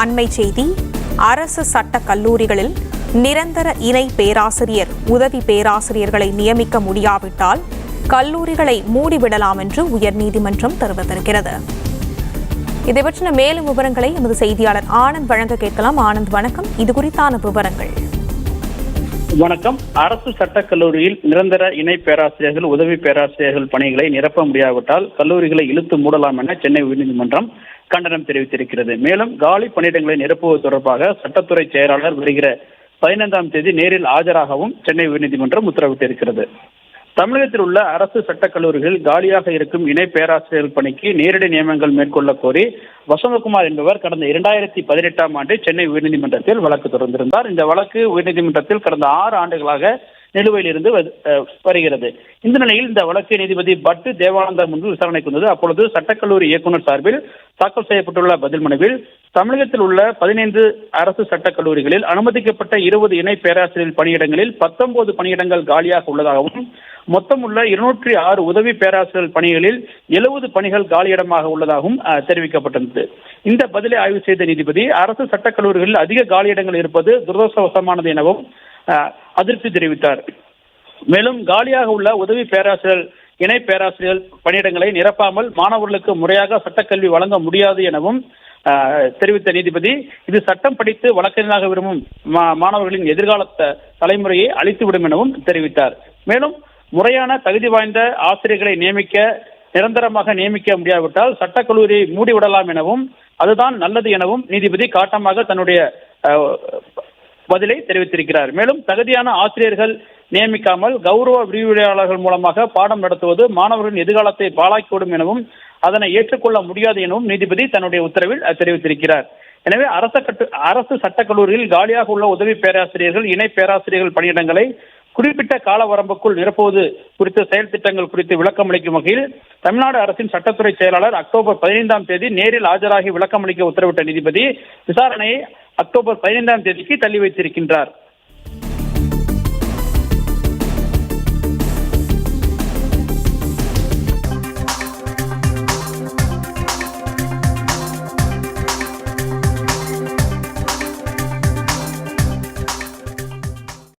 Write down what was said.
அண்மை செய்தி அரசு சட்ட கல்லூரிகளில் நிரந்தர இணை பேராசிரியர் உதவி பேராசிரியர்களை நியமிக்க முடியாவிட்டால் கல்லூரிகளை மூடிவிடலாம் என்று உயர்நீதிமன்றம் தெரிவித்திருக்கிறது. இதை பற்றின மேலும் விவரங்களை எமது செய்தியாளர் ஆனந்த் வழங்க கேட்கலாம். ஆனந்த் வணக்கம். இது குறித்தான விவரங்கள். வணக்கம். அரசு சட்டக் கல்லூரியில் நிரந்தர இணை பேராசிரியர்கள் உதவி பேராசிரியர்கள் பணிகளை நிரப்ப முடியாவிட்டால் கல்லூரிகளை இழுத்து மூடலாம் என சென்னை உயர்நீதிமன்றம் கண்டனம் தெரிவித்திருக்கிறது. மேலும் காலி பணியிடங்களை நிரப்புவது தொடர்பாக சட்டத்துறை செயலாளர் வருகிற பதினைந்தாம் தேதி நேரில் ஆஜராகவும் சென்னை உயர்நீதிமன்றம் உத்தரவிட்டிருக்கிறது. தமிழகத்தில் உள்ள அரசு சட்டக் கல்லூரிகளில் காலியாக இருக்கும் இணை பேராசிரியர்கள் பணிக்கு நேரடி நியமனங்கள் மேற்கொள்ள கோரி வசந்தகுமார் என்பவர் கடந்த இரண்டாயிரத்தி பதினெட்டாம் ஆண்டு சென்னை உயர்நீதிமன்றத்தில் வழக்கு தொடர்ந்திருந்தார். இந்த வழக்கு உயர்நீதிமன்றத்தில் கடந்த ஆறு ஆண்டுகளாக நிலுவையில் இருந்து வ- அஹ் வருகிறது. இந்த நிலையில் இந்த வழக்கு நீதிபதி பட்டு தேவானந்தா முன்பு விசாரணைக்கு வந்தது அப்பொழுது சட்டக்கல்லூரி இயக்குநர் சார்பில் தாக்கல் செய்யப்பட்டுள்ள பதில் மனுவில் தமிழகத்தில் உள்ள பதினைந்து அரசு சட்டக் கல்லூரிகளில் அனுமதிக்கப்பட்ட இருபது இணை பேராசிரியர் பணியிடங்களில் பத்தொன்பது பணியிடங்கள் காலியாக உள்ளதாகவும் மொத்தம் உள்ள இருநூற்றி ஆறு உதவி பேராசிரியர் பணிகளில் எழுபது பணிகள் காலியிடமாக உள்ளதாகவும் அஹ், தெரிவிக்கப்பட்டிருந்தது. இந்த பதிலை ஆய்வு செய்த நீதிபதி அரசு சட்டக் கல்லூரிகளில் அதிக காலியிடங்கள் இருப்பது துரதிருஷ்டவசமானது எனவும் அதிருப்தி தெரிவித்தார். மேலும் காலியாக உள்ள உதவி பேராசிரியர் இணை பேராசிரியர் பணியிடங்களை நிரப்பாமல் மாணவர்களுக்கு முறையாக சட்டக்கல்வி வழங்க முடியாது எனவும் ஆஹ், தெரிவித்த நீதிபதி இது சட்டம் படித்து வழக்கறிஞராக விரும்பும் மா- மாணவர்களின் எதிர்கால தலைமுறையை அழித்துவிடும் எனவும் தெரிவித்தார். மேலும் முறையான தகுதி வாய்ந்த ஆசிரியர்களை நியமிக்க நிரந்தரமாக நியமிக்க முடியாவிட்டால் சட்டக்கல்லூரியை மூடிவிடலாம் எனவும் அதுதான் நல்லது எனவும் நீதிபதி காட்டமாக தன்னுடைய பதிலை தெரிவித்திருக்கிறார். மேலும் தகுதியான ஆசிரியர்கள் நியமிக்காமல் கௌரவ விரிவுரையாளர்கள் மூலமாக பாடம் நடத்துவது மாணவர்களின் எதிர்காலத்தை பாழாக்கிவிடும் எனவும் அதனை ஏற்றுக்கொள்ள முடியாது எனவும் நீதிபதி தன்னுடைய உத்தரவில் தெரிவித்திருக்கிறார். எனவே அரச கட்டு அரசு சட்டக்கல்லூரியில் காலியாக உள்ள உதவி பேராசிரியர்கள் இணை பேராசிரியர்கள் பணியிடங்களை குறிப்பிட்ட கால வரம்புக்குள் நிரப்புவது குறித்த செயல் திட்டங்கள் குறித்து விளக்கம் அளிக்கும் வகையில் தமிழ்நாடு அரசின் சட்டத்துறை செயலாளர் அக்டோபர் பதினைந்தாம் தேதி நேரில் ஆஜராகி விளக்கம் அளிக்க உத்தரவிட்ட நீதிபதி விசாரணையை அக்டோபர் பதினைந்தாம் தேதிக்கு தள்ளி வைத்திருக்கின்றார்.